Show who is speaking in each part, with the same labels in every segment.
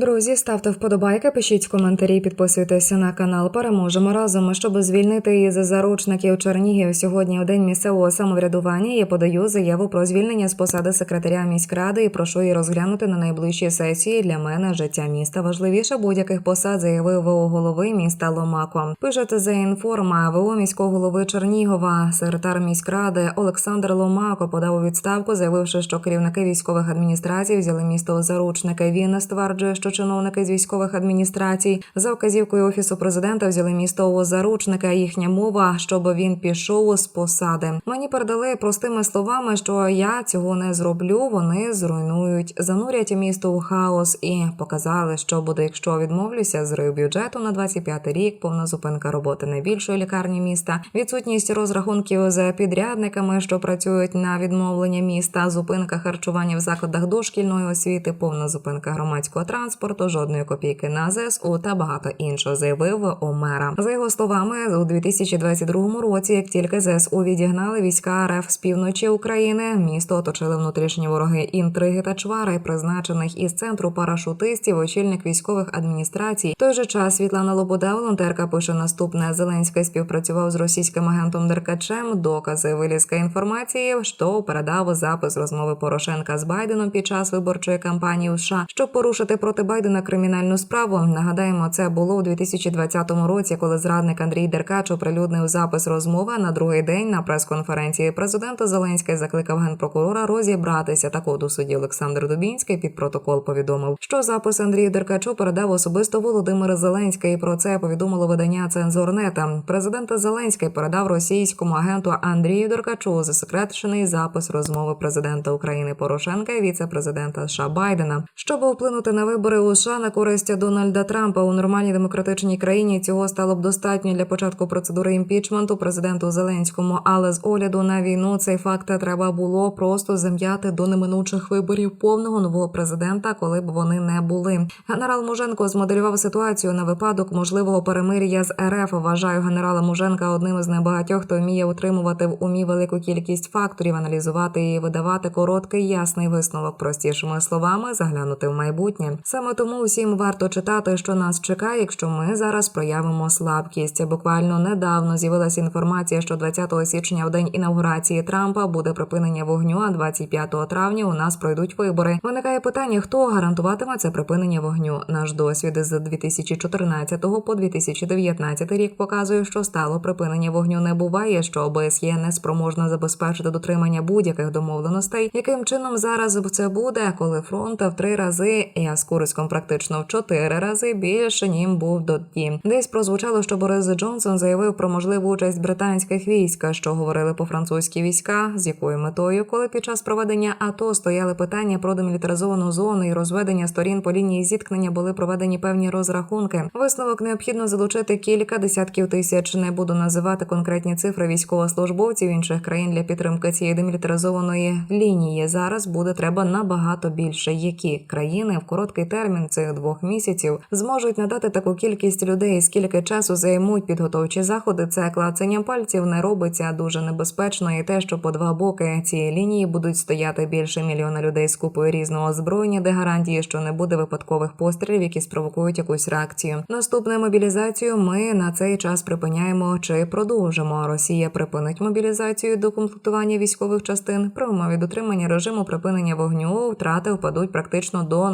Speaker 1: Друзі, ставте вподобайки, пишіть коментарі, підписуйтеся на канал. Переможемо разом, щоб звільнити із заручників Чернігів. Сьогодні у день місцевого самоврядування я подаю заяву про звільнення з посади секретаря міськради і прошу її розглянути на найближчій сесії. Для мене життя міста важливіше будь-яких посад, заявив ВО голови міста Ломако. Пишете за інформа ВО міського голови Чернігова, секретар міськради Олександр Ломако подав у відставку, заявивши, що керівники військових адміністрацій взяли місто у заручники. Він стверджує, що чиновники з військових адміністрацій за вказівкою офісу президента взяли місто у заручника. Їхня мова, щоб він пішов з посади. Мені передали простими словами, що я цього не зроблю. Вони зруйнують, занурять місто у хаос і показали, що буде, якщо відмовлюся. Зрив бюджету на 25 рік, повна зупинка роботи найбільшої лікарні міста, відсутність розрахунків з підрядниками, що працюють на відмовлення міста, зупинка харчування в закладах дошкільної освіти, повна зупинка громадського транспорту, жодної копійки на ЗСУ та багато іншого, заявив Омера. За його словами, у 2022 році, як тільки ЗСУ відігнали війська РФ з півночі України, місто оточили внутрішні вороги інтриги та чвари, призначених із центру парашутистів, очільник військових адміністрацій. В той же час Світлана Лобода, волонтерка, пише наступне: Зеленський співпрацював з російським агентом Деркачем. Докази вилізка інформації, що передав запис розмови Порошенка з Байденом під час виборчої кампанії у США, щоб порушити проти Байдена кримінальну справу. Нагадаємо, це було у 2020 році, коли зрадник Андрій Деркач оприлюднив запис розмови на другий день на прес-конференції. Президента Зеленський закликав генпрокурора розібратися. Так у суді Олександр Дубінський під протокол повідомив, що запис Андрію Деркачу передав особисто Володимир Зеленський. Про це повідомило видання Цензорнета. Президент Зеленський передав російському агенту Андрію Деркачу засекречений запис розмови президента України Порошенка і віце-президента США Байдена, щоб вплинути на вибори у США на користь Дональда Трампа у нормальній демократичній країні. Цього стало б достатньо для початку процедури імпічменту президенту Зеленському. Але з огляду на війну цей факт треба було просто зам'яти до неминучих виборів повного нового президента, коли б вони не були. Генерал Муженко змоделював ситуацію на випадок можливого перемир'я з РФ. Вважаю генерала Муженка одним із небагатьох, хто вміє утримувати в умі велику кількість факторів, аналізувати і видавати короткий ясний висновок простішими словами, заглянути в майбутнє. Саме тому усім варто читати, що нас чекає, якщо ми зараз проявимо слабкість. Буквально недавно з'явилася інформація, що 20 січня, в день інаугурації Трампа, буде припинення вогню. А 25 травня у нас пройдуть вибори. Виникає питання, хто гарантуватиме це припинення вогню. Наш досвід з 2014 по 2019 рік показує, що стало припинення вогню не буває, що ОБСЄ не спроможна забезпечити дотримання будь-яких домовленостей. Яким чином зараз це буде, коли фронт в три рази, а з Курськом практично в чотири рази більше нім був тоді. Десь прозвучало, що Борис Джонсон заявив про можливу участь британських військ, що говорили по французькі війська, з якою метою, коли під час проведення АТО стояли питання про демілітаризовану зону і розведення сторін по лінії зіткнення були проведені певні розрахунки. Висновок необхідно залучити кілька десятків тисяч. Не буду називати конкретні цифри військовослужбовців інших країн для підтримки цієї демілітаризованої лінії. Зараз буде треба набагато більше. Які країни в короткий термін цих двох місяців зможуть надати таку кількість людей, скільки часу займуть підготовчі заходи. Це клацанням пальців не робиться дуже небезпечно, і те, що по два боки цієї лінії будуть стояти більше мільйона людей з купою різного озброєння, де гарантії, що не буде випадкових пострілів, які спровокують якусь реакцію. Наступне мобілізацію ми на цей час припиняємо чи продовжимо. Росія припинить мобілізацію до комплектування військових частин. При умові дотримання режиму припинення вогню втрати впадуть практично до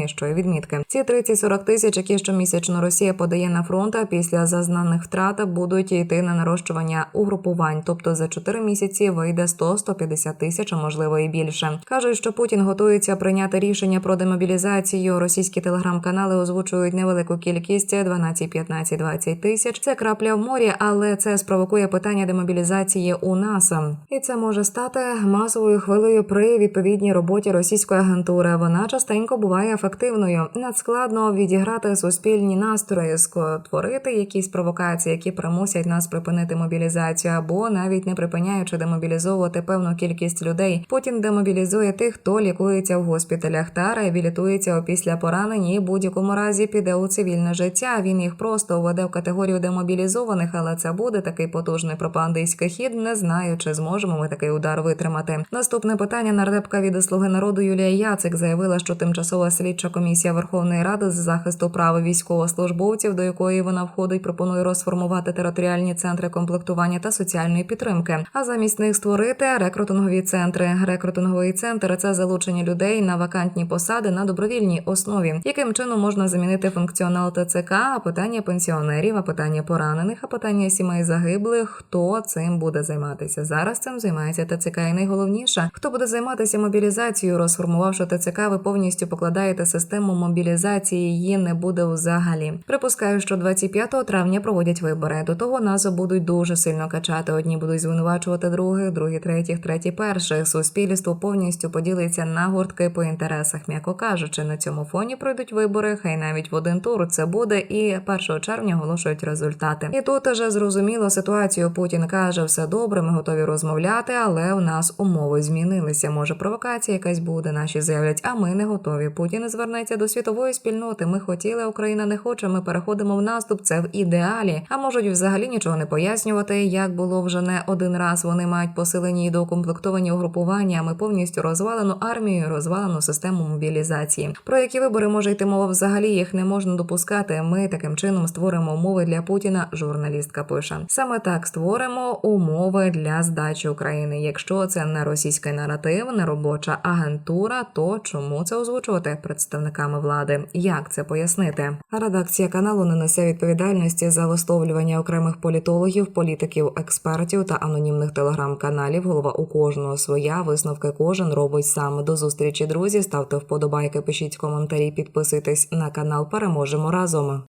Speaker 1: найнижчої відмітки. Ці 30-40 тисяч, які щомісячно Росія подає на фронт, а після зазнаних втрат будуть йти на нарощування угрупувань. Тобто за 4 місяці вийде 100-150 тисяч, а можливо і більше. кажуть, що Путін готується прийняти рішення про демобілізацію. Російські телеграм-канали озвучують невелику кількість 12, 15, 20 тисяч. Це крапля в морі, але це спровокує питання демобілізації у нас. І це може стати масовою хвилею при відповідній роботі російської агентури. Вона частенько буває ефективною. Надскладно відіграти суспільні настрої, створити якісь провокації, які примусять нас припинити мобілізацію, або навіть не припиняючи демобілізовувати певну кількість людей. Потім демобілізує тих, хто лікується в госпіталях та реабілітується опісля поранень і будь-якому разі піде у цивільне життя. Він їх просто введе в категорію демобілізованих, але це буде такий потужний пропагандистський хід. Не знаю, чи зможемо ми такий удар витримати. Наступне питання нардепка від слуги народу Юлія Яцик заявила, що тимчасова слідча слідча комісія Верховної Ради з захисту прав військовослужбовців, до якої вона входить, пропонує розформувати територіальні центри комплектування та соціальної підтримки, а замість них створити рекрутингові центри. Рекрутинговий центр це залучення людей на вакантні посади на добровільній основі. Яким чином можна замінити функціонал ТЦК, а питання пенсіонерів, а питання поранених, а питання сімей загиблих. Хто цим буде займатися? Зараз цим займається ТЦК. І найголовніше, хто буде займатися мобілізацією, розформувавши ТЦК, ви повністю покладаєте систему мобілізації. Її не буде взагалі. Припускаю, що 25 травня проводять вибори. До того нас будуть дуже сильно качати. Одні будуть звинувачувати других, другі третіх, треті перших. Суспільство повністю поділиться на гуртки по інтересах. М'яко кажучи, на цьому фоні пройдуть вибори. Хай навіть в один тур це буде, і 1 червня оголошують результати. І тут уже зрозуміло ситуацію. Путін каже, все добре, ми готові розмовляти, але у нас умови змінилися. Може, провокація якась буде. Наші заявлять, а ми не готові. Путін звернеться до світової спільноти. Ми хотіли, Україна не хоче. Ми переходимо в наступ. Це в ідеалі. А можуть взагалі нічого не пояснювати. Як було вже не один раз. Вони мають посилені і доукомплектовані угрупування. Ми повністю розвалену армію, розвалену систему мобілізації. Про які вибори може йти мова взагалі їх не можна допускати. Ми таким чином створимо умови для Путіна. Журналістка пише саме так створимо умови для здачі України. Якщо це не російський наратив, не робоча агентура, то чому це озвучувати представниками влади? Як це пояснити? Редакція каналу не несе відповідальності за висловлювання окремих політологів, політиків, експертів та анонімних телеграм-каналів. Голова у кожного своя висновки кожен робить сам. До зустрічі, друзі. Ставте вподобайки, пишіть коментарі, підписуйтесь на канал. Переможемо разом.